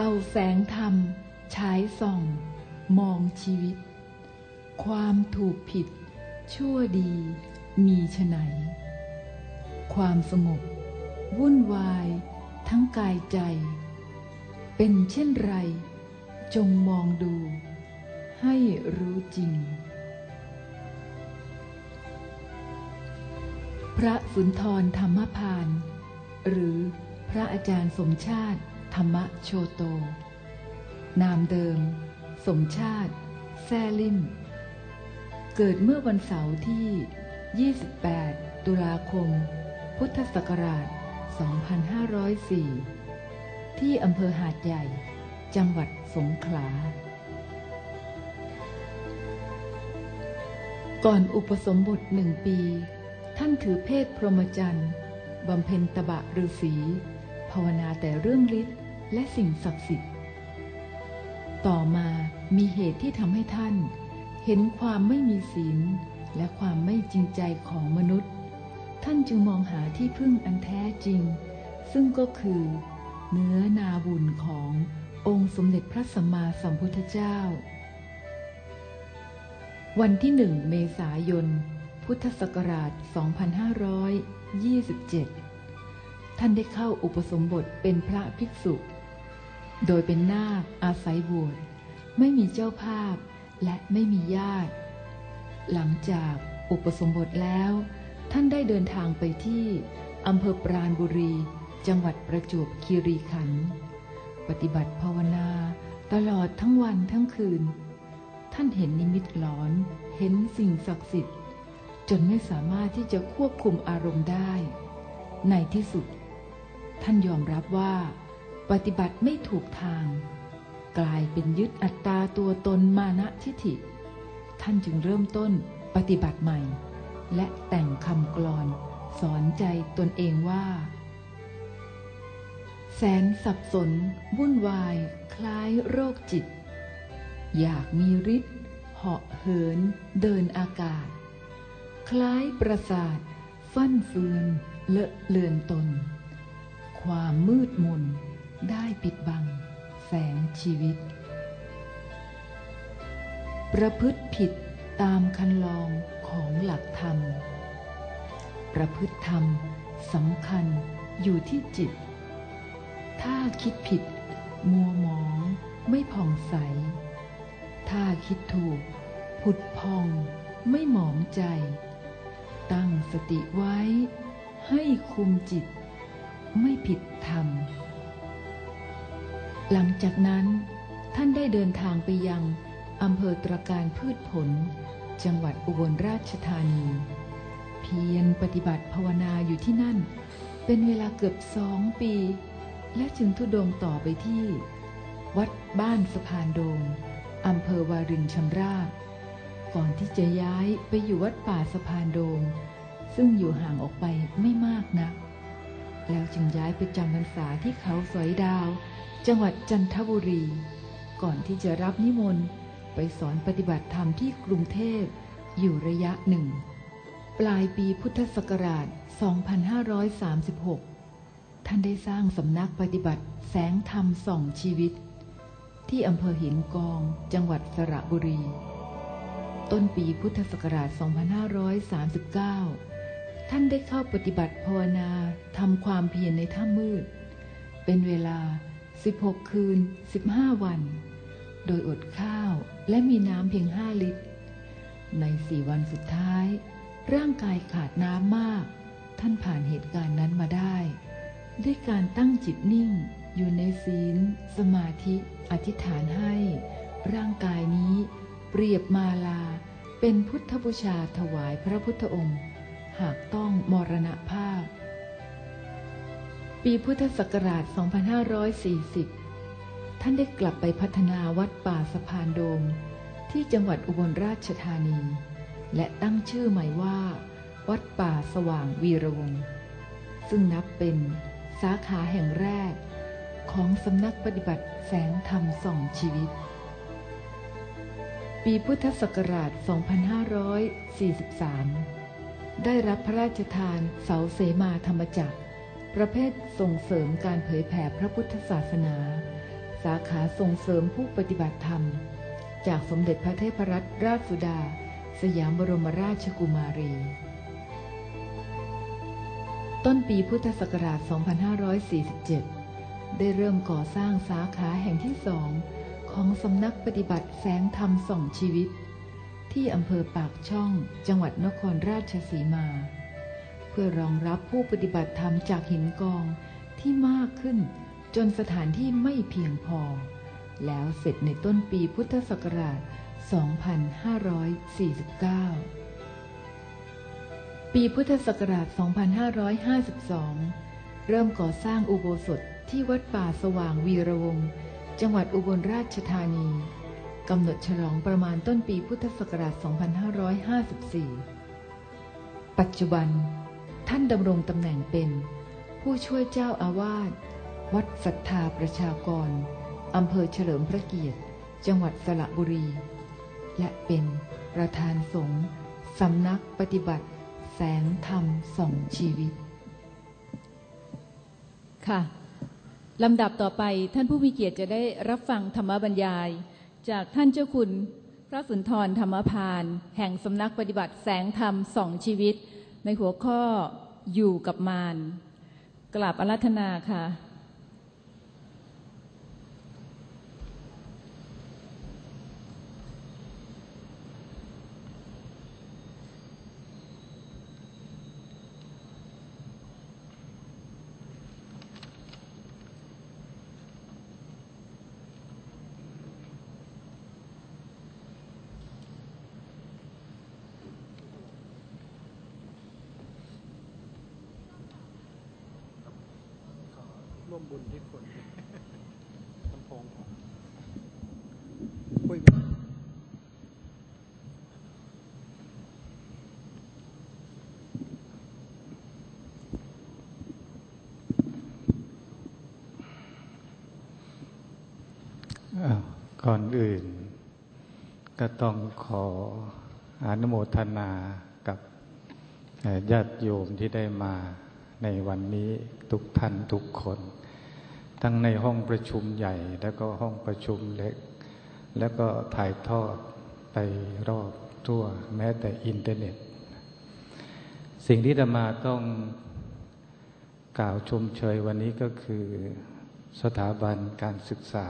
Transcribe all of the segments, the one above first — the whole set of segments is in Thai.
เอาแสงธรรมฉายส่อง มองชีวิต ความถูกผิด ชั่วดีมีฉไหน ความสงบ วุ่นวาย ทั้งกายใจ เป็นเช่นไร จงมองดู ให้รู้จริง พระสุนทรธรรมพาน หรือพระอาจารย์สมชาติ ธรรมโชโต นามเดิม สมชาติ แซลิม เกิดเมื่อวันเสาร์ที่ 28 ตุลาคม พุทธศักราช 2504 ที่อำเภอหาดใหญ่ จังหวัดสงขลา ก่อนอุปสมบทหนึ่งปี ท่านถือเพศพรหมจรรย์บำเพ็ญตบะฤาษีภาวนาแต่เรื่องฤทธิ์ และสิ่งศักดิ์สิทธิ์ ต่อมามีเหตุที่ทำให้ท่าน เห็นความไม่มีศีลและความไม่จริงใจของมนุษย์ ท่านจึงมองหาที่พึ่งอันแท้จริง ซึ่งก็คือ เนื้อนาบุญขององค์สมเด็จพระสัมมาสัมพุทธเจ้า วันที่หนึ่งเมษายน พุทธศักราช 2527 ท่านได้เข้าอุปสมบทเป็นพระภิกษุ โดยเป็นนาคอาศัยบวชไม่มีเจ้าภาพและไม่มีญาติ หลังจากอุปสมบทแล้ว ท่านได้เดินทางไปที่อำเภอปราณบุรี จังหวัดประจวบคีรีขันธ์ปฏิบัติภาวนาตลอดทั้งวันทั้งคืน ท่านเห็นนิมิตหลอนเห็นสิ่งศักดิ์สิทธิ์ จนไม่สามารถที่จะควบคุมอารมณ์ได้ ในที่สุด ท่านยอมรับว่า ปฏิบัติไม่ถูกทาง กลายเป็นยึดอัตตาตัวตนมานะทิฐิ ท่านจึงเริ่มต้นปฏิบัติใหม่ และแต่งคำกลอน สอนใจตนเองว่า แสนสับสน วุ่นวาย คล้ายโรคจิต อยากมีฤทธิ์เหาะเหิน เดินอากาศ คล้ายประสาท ฟั่นเฟือน เลอะเลือนตน ความมืดมน ได้ปิดบัง แสงชีวิต ประพฤติผิดตามคันลองของหลักธรรม ประพฤติธรรมสำคัญอยู่ที่จิต ถ้าคิดผิด มัวหมองไม่ผ่องใส ถ้าคิดถูก ผุดพองไม่หมองใจ ตั้งสติไว้ให้คุมจิต ไม่ผิดธรรม หลังจากนั้นท่านได้เดินทางไปยังอำเภอตรการพืชผล จังหวัดอุบลราชธานี เพียรปฏิบัติภาวนาอยู่ที่นั่น เป็นเวลาเกือบสองปี และจึงทุดงต่อไปที่ วัดบ้านสะพานโดงอำเภอวารินชำราบ ก่อนที่จะย้ายไปอยู่วัดป่าสะพานโดง ซึ่งอยู่ห่างออกไปไม่มาก จึงย้ายไปจำพรรษาที่เขาสอยดาว จังหวัดจันทบุรี ก่อนที่จะรับนิมนต์ไปสอนปฏิบัติธรรมที่กรุงเทพอยู่ระยะหนึ่ง ปลายปีพุทธศักราช 2536 ท่านได้สร้างสำนักปฏิบัติแสงธรรมส่องชีวิต ที่อำเภอหินกอง จังหวัดสระบุรี ต้นปีพุทธศักราช 2539 ท่านได้เข้าปฏิบัติภาวนาทำความเพียรในถ้ำมืด เป็นเวลา 16 คืน 15 วัน โดยอดข้าวและมีน้ำเพียง 5 ลิตร ในสี่วันสุดท้าย ร่างกายขาดน้ำมาก ท่านผ่านเหตุการณ์นั้นมาได้ ด้วยการตั้งจิตนิ่ง อยู่ในศีล สมาธิอธิษฐานให้ ร่างกายนี้เปรียบมาลา เป็นพุทธบูชาถวายพระพุทธองค์ หากต้องมรณภาพ ปีพุทธศักราช 2540 ท่านได้กลับไปพัฒนาวัดป่าสะพานโดม ที่จังหวัดอุบลราชธานี และตั้งชื่อใหม่ว่า วัดป่าสว่างวีระวงศ์ซึ่งนับเป็นสาขาแห่งแรก ของสำนักปฏิบัติแสงธรรมส่องชีวิตปีพุทธศักราช 2543 ได้รับพระราชทานเสาเสมาธรรมจักร ประเภทส่งเสริมการเผยแผ่พระพุทธศาสนา สาขาส่งเสริมผู้ปฏิบัติธรรม จากสมเด็จพระเทพรัตนราชสุดา สยามบรมราชกุมารี ต้นปีพุทธศักราช 2547 ได้เริ่มก่อสร้างสาขาแห่งที่สองของสำนักปฏิบัติแสงธรรมส่องชีวิต ที่อำเภอปากช่อง จังหวัดนครราชสีมา เพื่อรองรับผู้ปฏิบัติธรรมจากหินกองที่มากขึ้น จนสถานที่ไม่เพียงพอ แล้วเสร็จในต้นปีพุทธศักราช 2549 ปีพุทธศักราช 2552 เริ่มก่อสร้างอุโบสถที่วัดป่าสว่างวีระวง จังหวัดอุบลราชธานี กำหนดฉลองประมาณต้นปีพุทธศักราช 2554 ปัจจุบัน ท่านดำรงตำแหน่งเป็น ผู้ช่วยเจ้าอาวาส วัดศรัทธาประชากร อำเภอเฉลิมพระเกียรติ จังหวัดสระบุรี และเป็นประธานสงฆ์สำนักปฏิบัติ แสงธรรมสองชีวิต ค่ะลำดับต่อไปท่านผู้มีเกียรติจะได้รับฟังธรรมบรรยาย จากท่านเจ้าคุณพระสุนทรธรรมพาน แห่งสำนักปฏิบัติแสงธรรมสองชีวิต ในหัวข้ออยู่กับมารกราบอารัธนาค่ะ ร่วมบุญที่คนลำโพงคุยก่อนอื่น ก็ต้องขออนุโมทนากับญาติโยมที่ได้มาในวันนี้ทุกท่านทุกคน ทั้งในห้องประชุมใหญ่ แล้วก็ห้องประชุมเล็ก แล้วก็ถ่ายทอดไปรอบทั่ว แม้แต่อินเทอร์เน็ต สิ่งที่จะมาต้องกล่าวชมเชยวันนี้ก็คือสถาบันการศึกษา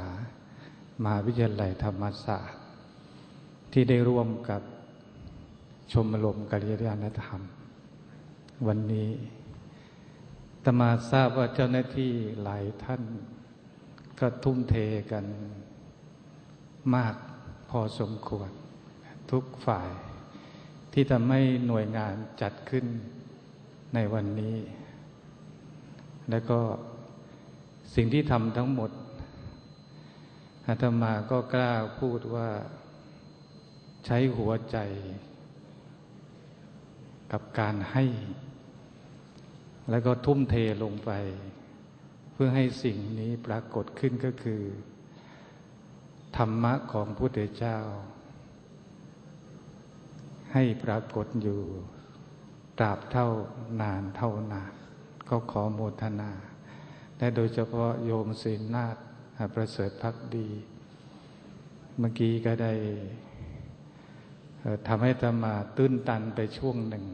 มหาวิทยาลัยธรรมศาสตร์ ที่ได้ร่วมกับชมรมกัลยาณธรรม วันนี้ ตมาทราบว่าเจ้าหน้าที่หลายท่าน ก็ทุ่มเทกันมากพอสมควร ทุกฝ่ายที่ทำให้หน่วยงานจัดขึ้นในวันนี้ แล้วก็สิ่งที่ทำทั้งหมดอาตมาก็กล้าพูดว่าใช้หัวใจ กับการให้ แล้วก็ทุ่มเทลงไป เพื่อให้สิ่งนี้ปรากฏขึ้นก็คือ ธรรมะของพุทธเจ้า ให้ปรากฏอยู่ตราบเท่านานเท่านาน ก็ขอโมทนา และโดยเฉพาะโยมศินนาถประเสริฐพักดี เมื่อกี้ก็ได้ทำให้ตมาตื้นตันไปช่วงหนึ่ง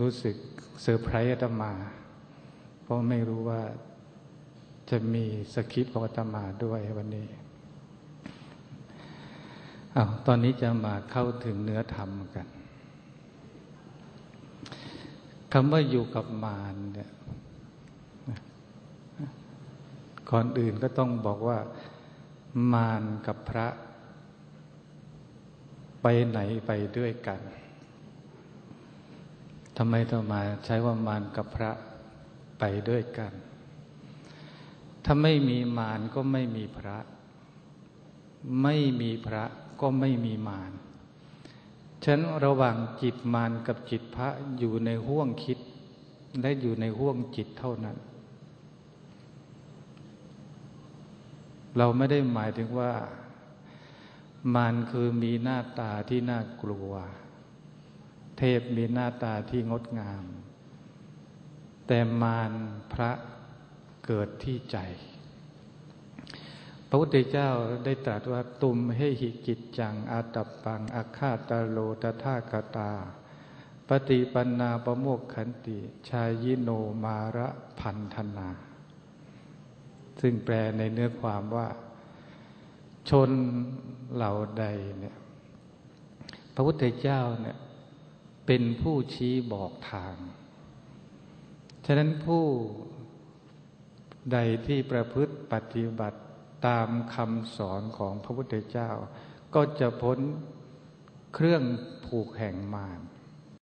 รู้สึกเซอร์ไพรส์อาตมา เพราะไม่รู้ว่าจะมีสคริปต์ของอาตมาด้วยวันนี้อาตอนนี้จะมาเข้าถึงเนื้อธรรมกันคำว่าอยู่กับมารเนี่ยก่อนอื่นก็ต้องบอกว่า มารกับพระ ไปไหนไปด้วยกัน ทำไมต้องมาใช้ว่ามารกับพระไปด้วยกัน ถ้าไม่มีมารก็ไม่มีพระ ไม่มีพระก็ไม่มีมารฉันระหว่างจิตมารกับจิตพระอยู่ในห่วงคิด และอยู่ในห่วงจิตเท่านั้น เราไม่ได้หมายถึงว่ามันคือมีหน้าตาที่น่ากลัว เทพมีหน้าตาที่งดงาม แต่มารพระเกิดที่ใจ พระพุทธเจ้าได้ตรัสว่าตุมให้หิกิจจังอาตับปังอาคาตาโลตถากตา ปฏิปันนาประโมกขันติ ชายิโนมาระพันธนา ซึ่งแปลในเนื้อความว่า ชนเหล่าใดเนี่ย พระพุทธเจ้าเนี่ย เป็นผู้ชี้บอกทาง ฉะนั้นผู้ใดที่ประพฤติปฏิบัติตามคำสอนของพระพุทธเจ้า ก็จะพ้นเครื่องผูกแห่งมาร